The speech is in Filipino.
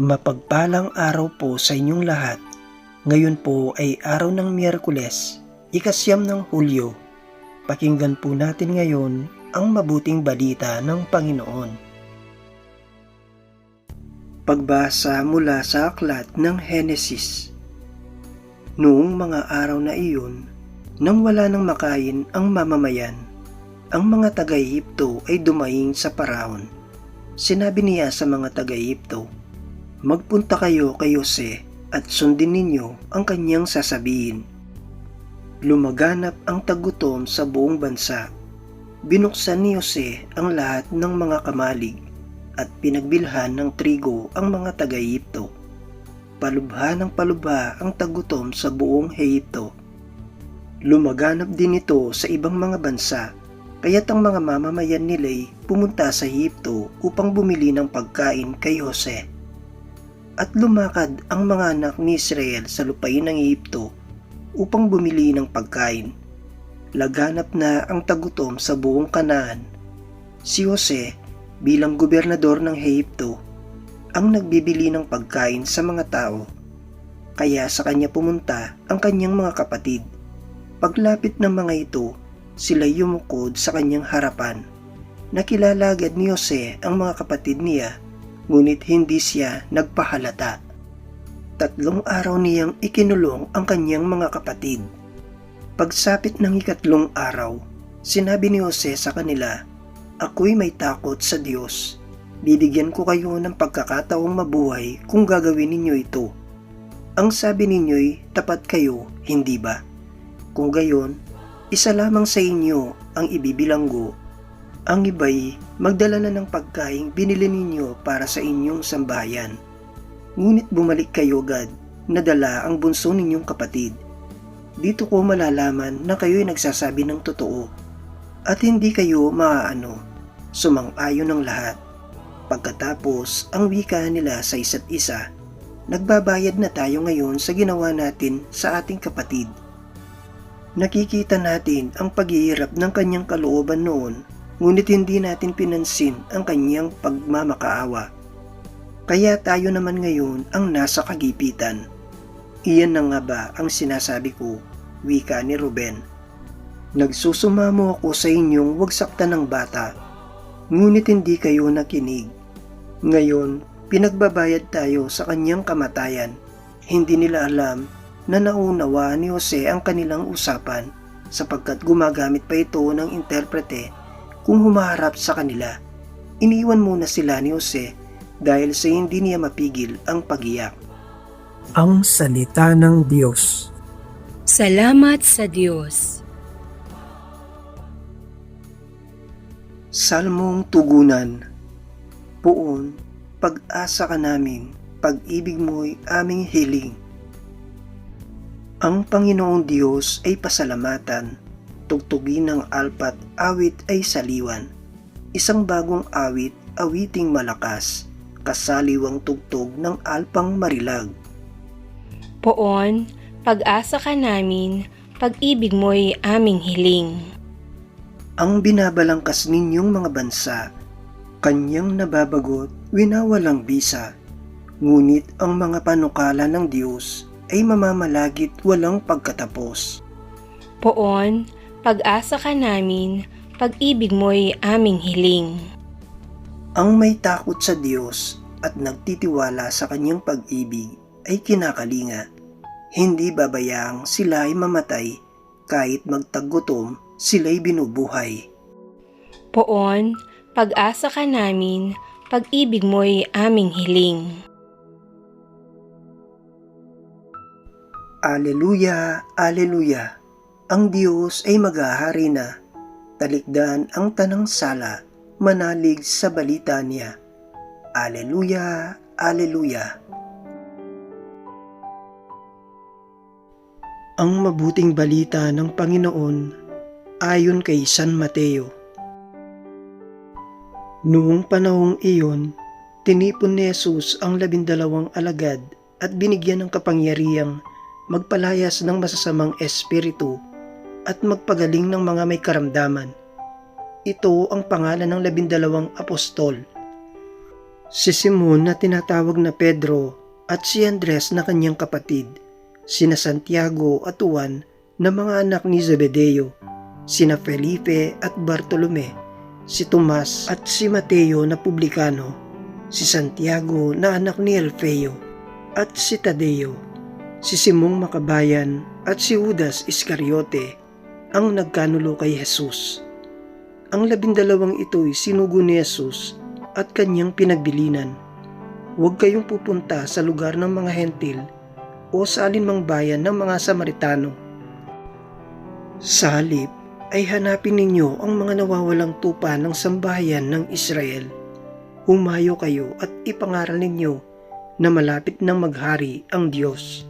Mapagpalang araw po sa inyong lahat. Ngayon po ay araw ng Miyerkules, ikasyam ng Hulyo. Pakinggan po natin ngayon ang mabuting balita ng Panginoon. Pagbasa mula sa aklat ng Henesis Noong mga araw na iyon, nang wala nang makain ang mamamayan, ang mga taga-Ehipto ay dumaing sa paraon. Sinabi niya sa mga taga-Ehipto, Magpunta kayo kay Jose at sundin ninyo ang kanyang sasabihin. Lumaganap ang tagutom sa buong bansa. Binuksan ni Jose ang lahat ng mga kamalig at pinagbilhan ng trigo ang mga taga-Ehipto. Palubha ng palubha ang tagutom sa buong Ehipto. Lumaganap din ito sa ibang mga bansa kaya't ang mga mamamayan nila'y pumunta sa Ehipto upang bumili ng pagkain kay Jose at lumakad ang mga anak ni Israel sa lupain ng Ehipto upang bumili ng pagkain. Laganap na ang tagutom sa buong Kanaan. Si Jose bilang gobernador ng Ehipto ang nagbibili ng pagkain sa mga tao. Kaya sa kanya pumunta ang kanyang mga kapatid. Paglapit ng mga ito, sila yumukod sa kanyang harapan. Nakilala agad ni Jose ang mga kapatid niya ngunit hindi siya nagpahalata. Tatlong araw niyang ikinulong ang kanyang mga kapatid. Pagsapit ng ikatlong araw, sinabi ni Jose sa kanila, Ako'y may takot sa Diyos. Bibigyan ko kayo ng pagkakataong mabuhay kung gagawin ninyo ito. Ang sabi ninyo'y tapat kayo, hindi ba? Kung gayon, isa lamang sa inyo ang ibibilanggo ang iba'y magdala na ng pagkain binili ninyo para sa inyong sambahayan. Ngunit bumalik kayo agad, nadala ang bunso ninyong kapatid. Dito ko malalaman na kayo'y nagsasabi ng totoo at hindi kayo maaano, sumang-ayon ng lahat. Pagkatapos ang wika nila sa isa't isa, nagbabayad na tayo ngayon sa ginawa natin sa ating kapatid. Nakikita natin ang paghihirap ng kanyang kalooban noon ngunit hindi natin pinansin ang kanyang pagmamakaawa. Kaya tayo naman ngayon ang nasa kagipitan. Iyan na nga ba ang sinasabi ko, wika ni Ruben. Nagsusumamo ako sa inyong wag saktan ng bata, ngunit hindi kayo nakinig. Ngayon, pinagbabayad tayo sa kanyang kamatayan. Hindi nila alam na naunawa ni Jose ang kanilang usapan sapagkat gumagamit pa ito ng interprete kung humaharap sa kanila. Iniwan muna sila ni Jose dahil sa hindi niya mapigil ang pagiyak. Ang Salita ng Diyos Salamat sa Diyos. Salmong Tugunan Puon, pag-asa ka namin, pag-ibig mo'y aming hiling. Ang Panginoong Diyos ay pasalamatan tugtugin ng alpat awit ay saliwan. Isang bagong awit, awiting malakas, kasaliwang tugtog ng alpang marilag. Poon, pag-asa ka namin, pag-ibig mo'y aming hiling. Ang binabalangkas ninyong mga bansa, kanyang nababagot, winawalang bisa. Ngunit ang mga panukala ng Diyos ay mamamalagit walang pagkatapos. Poon, pag-asa ka namin, pag-ibig mo'y aming hiling. Ang may takot sa Diyos at nagtitiwala sa kanyang pag-ibig ay kinakalinga. Hindi babayaang sila ay mamatay kahit magtagutom sila'y binubuhay. Poon, pag-asa ka namin, pag-ibig mo'y aming hiling. Aleluya, Aleluya. Ang Diyos ay maghahari na. Talikdan ang tanang sala, manalig sa balita niya. Aleluya, Aleluya. Ang mabuting balita ng Panginoon ayon kay San Mateo. Noong panahong iyon, tinipon ni Jesus ang labindalawang alagad at binigyan ng kapangyarihang magpalayas ng masasamang espiritu at magpagaling ng mga may karamdaman. Ito ang pangalan ng labindalawang apostol. Si Simon na tinatawag na Pedro at si Andres na kanyang kapatid, sina Santiago at Juan na mga anak ni Zebedeo, sina Felipe at Bartolome, si Tomas at si Mateo na publikano, si Santiago na anak ni Alfeo, at si Tadeo, si Simong Makabayan at si Judas Iscariote ang nagkanulo kay Jesus. Ang labindalawang ito'y sinugo ni Jesus at kanyang pinagbilinan. Huwag kayong pupunta sa lugar ng mga hentil o sa alinmang bayan ng mga Samaritano. Sa halip ay hanapin ninyo ang mga nawawalang tupa ng sambahayan ng Israel. Humayo kayo at ipangaral ninyo na malapit nang maghari ang Diyos.